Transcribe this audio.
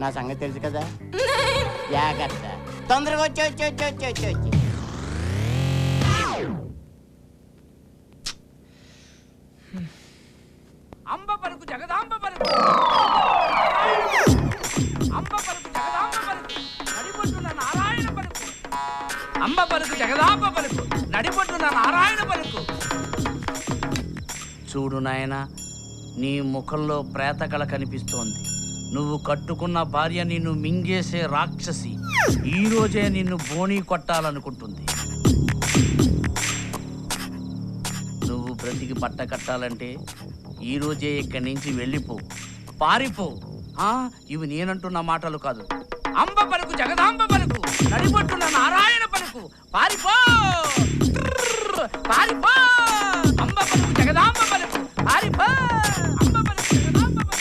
నా సంగతి తెలుసు కదా? జాగ్రత్త. తొందరగా వచ్చి వచ్చి వచ్చి వచ్చి వచ్చి వచ్చి. అంబ పలుకు జగదాంబ పలుకు అంబ పలుకు జగదాంబ పలుకు నడిపొట్టున నారాయణ పలుకు అంబ పలుకు జగదాంబ పలుకు నడిపొట్టున నారాయణ పలుకు చూడు నాయన నీ ముఖంలో ప్రేతకళ కనిపిస్తోంది. నువ్వు కట్టుకున్న భార్య నిన్ను మింగేసే రాక్షసి. ఈ రోజే నిన్ను బోణీ కొట్టాలనుకుంటుంది. నువ్వు బ్రతికి బట్ట కట్టాలంటే ఈ రోజే ఇక్కడి నుంచి వెళ్ళిపో. పారిపో. ఇవి నేనంటున్న మాటలు కాదు. అంబ పలుకు జగదాంబ పలుకు నడిపట్టున్న నారాయణ పలుకు. పారిపో. పారిపో.